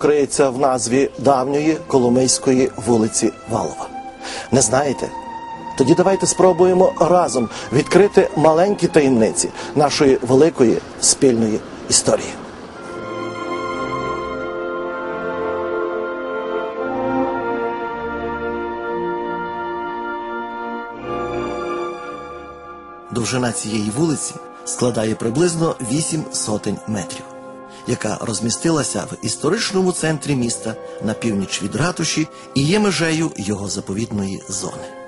криється в назві давньої Коломийської вулиці Валова. Не знаєте? Тоді давайте спробуємо разом відкрити маленькі таємниці нашої великої спільної історії. Довжина цієї вулиці складає приблизно 8 сотень метрів, яка розмістилася в історичному центрі міста на північ від ратуші і є межею його заповідної зони.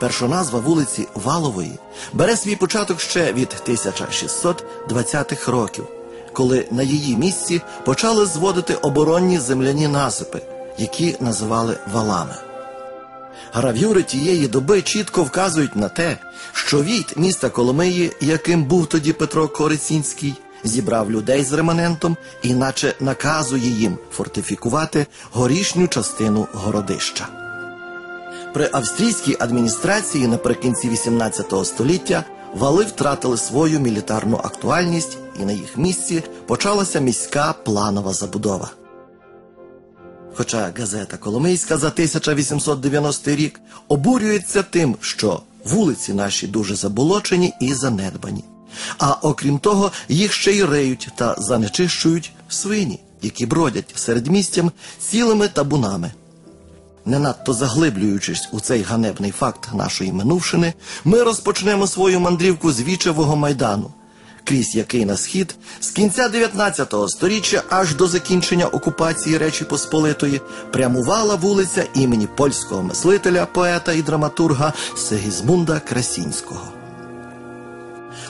Першоназва вулиці Валової бере свій початок ще від 1620-х років, коли на її місці почали зводити оборонні земляні насипи, які називали валами. Гравюри тієї доби чітко вказують на те, що війт міста Коломиї, яким був тоді Петро Корицінський, зібрав людей з реманентом і наче наказує їм фортифікувати горішню частину городища. При австрійській адміністрації наприкінці 18 століття вали втратили свою мілітарну актуальність, і на їх місці почалася міська планова забудова. Хоча газета Коломийська за 1890 рік обурюється тим, що вулиці наші дуже заболочені і занедбані. А окрім того, їх ще й риють та занечищують свині, які бродять серед містям цілими табунами. Не надто заглиблюючись у цей ганебний факт нашої минувшини, ми розпочнемо свою мандрівку з вічевого майдану, крізь який на схід з кінця 19 століття аж до закінчення окупації Речі Посполитої прямувала вулиця імені польського мислителя, поета і драматурга Сегізмунда Красінського.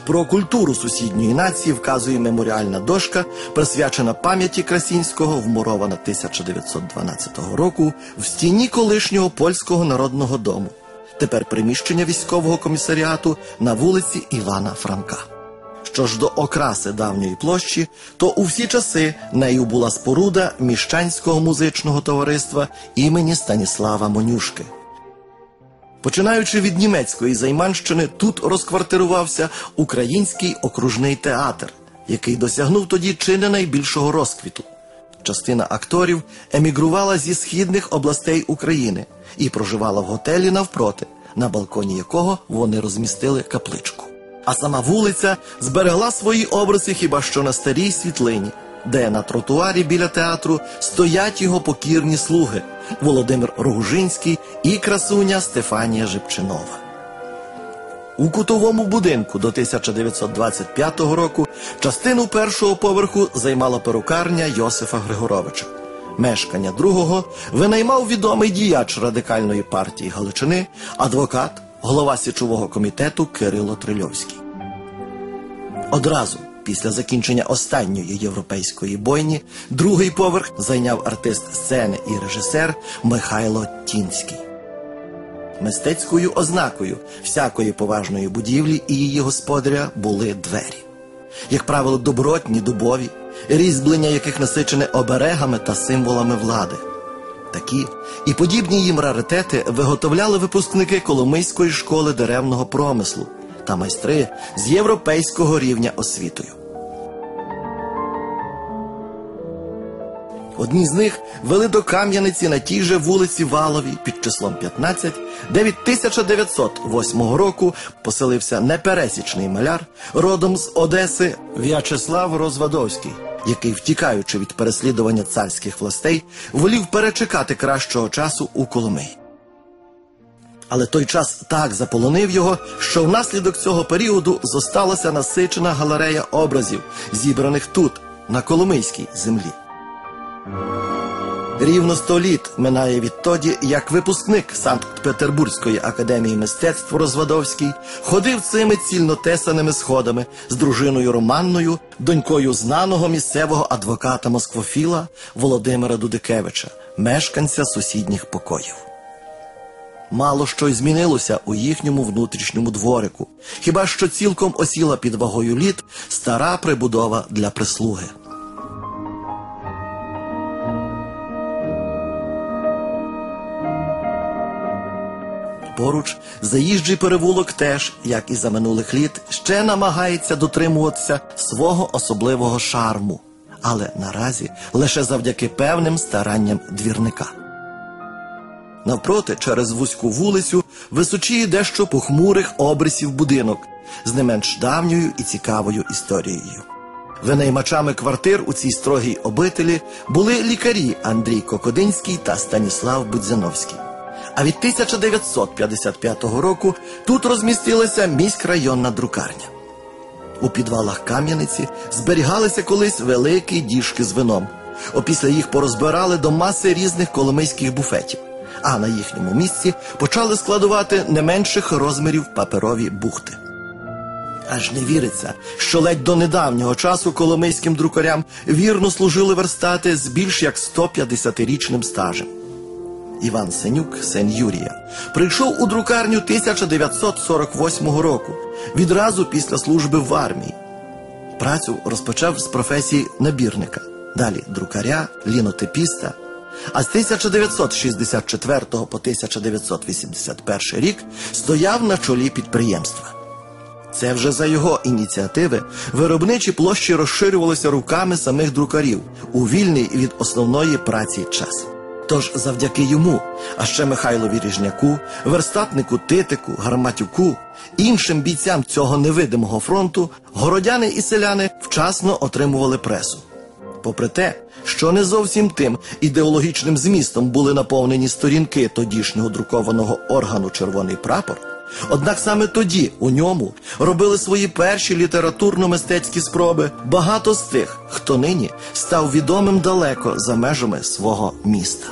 Про культуру сусідньої нації вказує меморіальна дошка, присвячена пам'яті Красінського, вмурована 1912 року в стіні колишнього польського народного дому. Тепер приміщення військового комісаріату на вулиці Івана Франка. Що ж до окраси давньої площі, то у всі часи нею була споруда міщанського музичного товариства імені Станіслава Монюшки. Починаючи від німецької займанщини, тут розквартирувався український окружний театр, який досягнув тоді чи не найбільшого розквіту. Частина акторів емігрувала зі східних областей України і проживала в готелі навпроти, на балконі якого вони розмістили капличку. А сама вулиця зберегла свої обриси хіба що на старій світлині, де на тротуарі біля театру стоять його покірні слуги Володимир Рогужинський і красуня Стефанія Жипчинова. У кутовому будинку до 1925 року частину першого поверху займала перукарня Йосифа Григоровича. Мешкання другого винаймав відомий діяч радикальної партії Галичини, адвокат, голова січового комітету Кирило Трильовський. Одразу після закінчення останньої європейської бойні другий поверх зайняв артист сцени і режисер Михайло Тінський. Мистецькою ознакою всякої поважної будівлі і її господаря були двері. Як правило, добротні, дубові, різьблення яких насичене оберегами та символами влади. Такі і подібні їм раритети виготовляли випускники Коломийської школи деревного промислу та майстри з європейського рівня освітою. Одні з них вели до Кам'яниці на тій же вулиці Валовій під числом 15, де від 1908 року поселився непересічний маляр родом з Одеси В'ячеслав Розвадовський, який, втікаючи від переслідування царських властей, волів перечекати кращого часу у Коломиї. Але той час так заполонив його, що внаслідок цього періоду зосталася насичена галерея образів, зібраних тут, на Коломийській землі. Рівно сто літ минає відтоді, як випускник Санкт-Петербурзької академії мистецтв Розвадовський ходив цими цільнотесаними сходами з дружиною Романною, донькою знаного місцевого адвоката Москвофіла Володимира Дудикевича, мешканця сусідніх покоїв. Мало що й змінилося у їхньому внутрішньому дворику, хіба що цілком осіла під вагою літ стара прибудова для прислуги. Поруч заїжджий перевулок теж, як і за минулих літ, ще намагається дотримуватися свого особливого шарму. але наразі лише завдяки певним старанням двірника. Навпроти, через вузьку вулицю, височіє дещо похмурих обрисів будинок з не менш давньою і цікавою історією. Винаймачами квартир у цій строгій обителі були лікарі Андрій Кокодинський та Станіслав Будзяновський. А від 1955 року тут розмістилася міськрайонна друкарня. У підвалах Кам'яниці зберігалися колись великі діжки з вином. Опісля їх порозбирали до маси різних коломийських буфетів, а на їхньому місці почали складувати не менших розмірів паперові бухти. Аж не віриться, що ледь до недавнього часу коломийським друкарям вірно служили верстати з більш як 150-річним стажем. Іван Сенюк, син Юрія, прийшов у друкарню 1948 року, відразу після служби в армії. Працю розпочав з професії набірника, далі друкаря, лінотипіста. А з 1964 по 1981 рік стояв на чолі підприємства. Це вже за його ініціативи виробничі площі розширювалися руками самих друкарів у вільний від основної праці час. Тож завдяки йому, а ще Михайлові Ріжняку, верстатнику Титику, Гарматюку, іншим бійцям цього невидимого фронту, городяни і селяни вчасно отримували пресу. Попри те, що не зовсім тим ідеологічним змістом були наповнені сторінки тодішнього друкованого органу Червоний прапор. Однак саме тоді у ньому робили свої перші літературно-мистецькі спроби багато з тих, хто нині став відомим далеко за межами свого міста.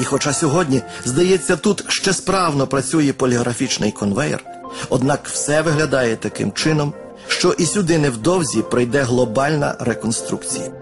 І хоча сьогодні, здається, тут ще справно працює поліграфічний конвейер, однак все виглядає таким чином, що і сюди невдовзі прийде глобальна реконструкція.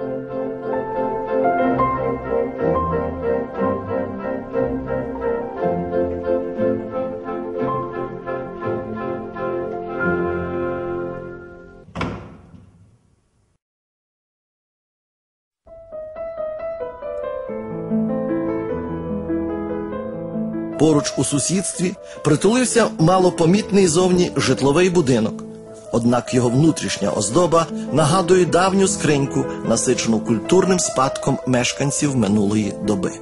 Поруч у сусідстві притулився малопомітний зовні житловий будинок. Однак його внутрішня оздоба нагадує давню скриньку, насичену культурним спадком мешканців минулої доби.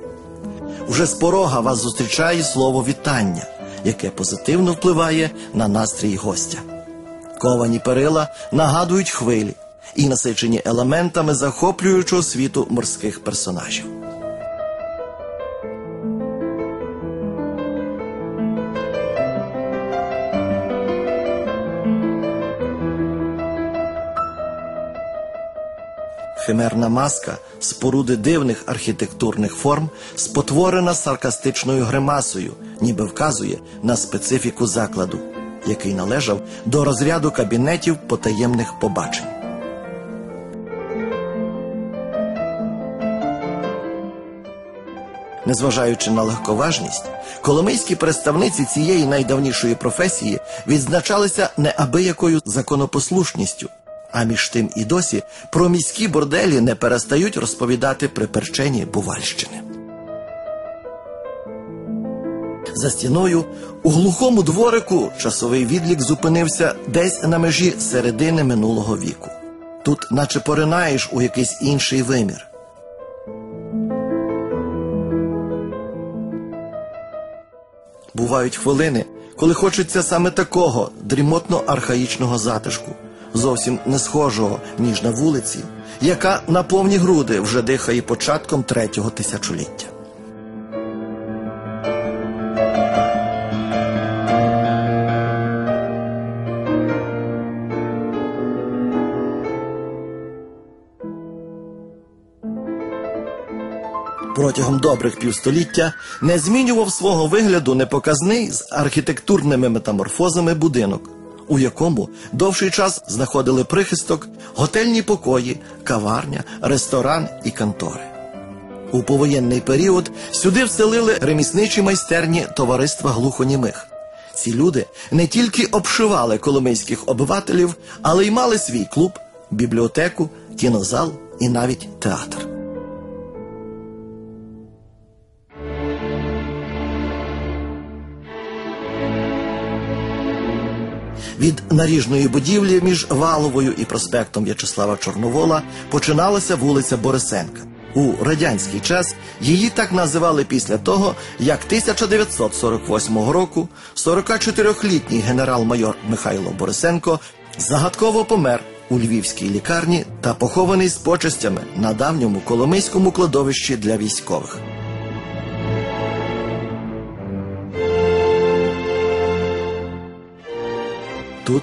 Уже з порога вас зустрічає слово вітання, яке позитивно впливає на настрій гостя. Ковані перила нагадують хвилі і насичені елементами захоплюючого світу морських персонажів. Химерна маска споруди дивних архітектурних форм спотворена саркастичною гримасою, ніби вказує на специфіку закладу, який належав до розряду кабінетів потаємних побачень. Незважаючи на легковажність, коломийські представниці цієї найдавнішої професії відзначалися неабиякою законопослушністю. А між тим і досі про міські борделі не перестають розповідати приперчені Бувальщини. За стіною у глухому дворику часовий відлік зупинився десь на межі середини минулого віку. Тут, наче поринаєш у якийсь інший вимір. Бувають хвилини, коли хочеться саме такого дрімотно архаїчного затишку зовсім не схожого ніж на вулиці, яка на повні груди вже дихає початком третього тисячоліття. Протягом добрих півстоліття не змінював свого вигляду непоказний з архітектурними метаморфозами будинок у якому довший час знаходили прихисток, готельні покої, каварня, ресторан і контори. У повоєнний період сюди вселили ремісничі майстерні товариства глухонімих. Ці люди не тільки обшивали коломийських обивателів, але й мали свій клуб, бібліотеку, кінозал і навіть театр. Від наріжної будівлі між Валовою і проспектом В'ячеслава Чорновола починалася вулиця Борисенка. У радянський час її так називали після того, як 1948 року 44-літній генерал-майор Михайло Борисенко загадково помер у львівській лікарні та похований з почестями на давньому Коломийському кладовищі для військових. Тут,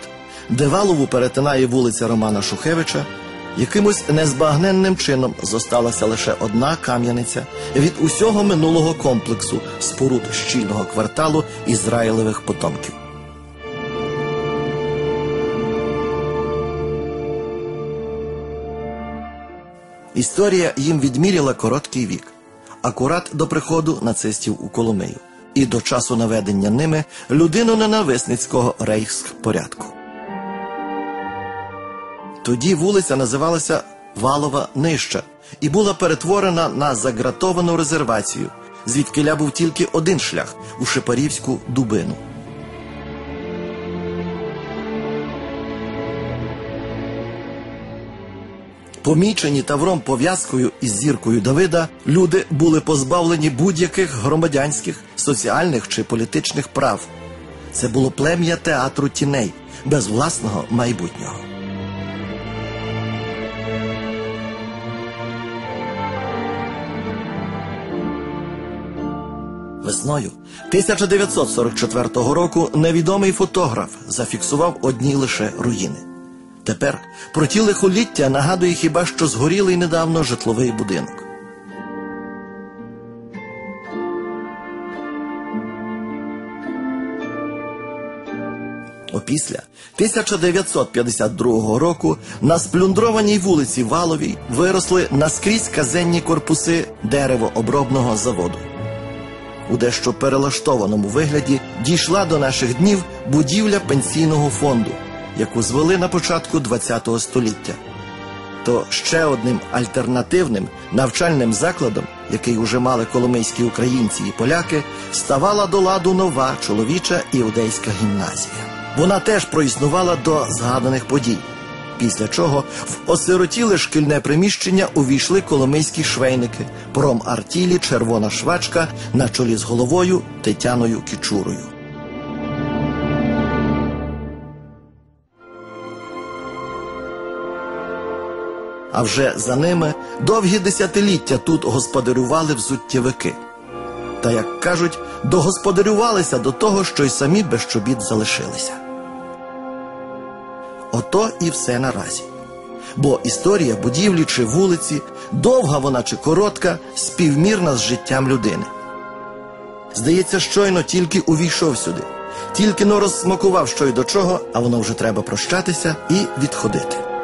де Валову перетинає вулиця Романа Шухевича, якимось незбагненним чином зосталася лише одна кам'яниця від усього минулого комплексу споруд щільного кварталу Ізраїлевих потомків. Історія їм відміряла короткий вік, акурат до приходу нацистів у Коломию і до часу наведення ними людину ненависницького рейхспорядку. Тоді вулиця називалася Валова Нища і була перетворена на загратовану резервацію, звідкиля був тільки один шлях у Шипарівську дубину. Помічені тавром пов'язкою із зіркою Давида, люди були позбавлені будь-яких громадянських, соціальних чи політичних прав. Це було плем'я театру тіней без власного майбутнього. Весною 1944 року невідомий фотограф зафіксував одні лише руїни. Тепер про ті лихоліття нагадує хіба що згорілий недавно житловий будинок. Опісля 1952 року на сплюндрованій вулиці Валовій виросли наскрізь казенні корпуси деревообробного заводу. У дещо перелаштованому вигляді дійшла до наших днів будівля пенсійного фонду, яку звели на початку ХХ століття. То ще одним альтернативним навчальним закладом, який уже мали коломийські українці і поляки, ставала до ладу нова чоловіча іудейська гімназія. Вона теж проіснувала до згаданих подій. Після чого в осиротіле шкільне приміщення увійшли коломийські швейники, промартілі червона швачка на чолі з головою Тетяною Кічурою. А вже за ними довгі десятиліття тут господарювали взуттєвики. Та, як кажуть, догосподарювалися до того, що й самі без чобіт залишилися. Ото і все наразі. Бо історія будівлі чи вулиці, довга вона чи коротка, співмірна з життям людини. Здається, щойно тільки увійшов сюди, тільки но розсмакував що й до чого, а воно вже треба прощатися і відходити.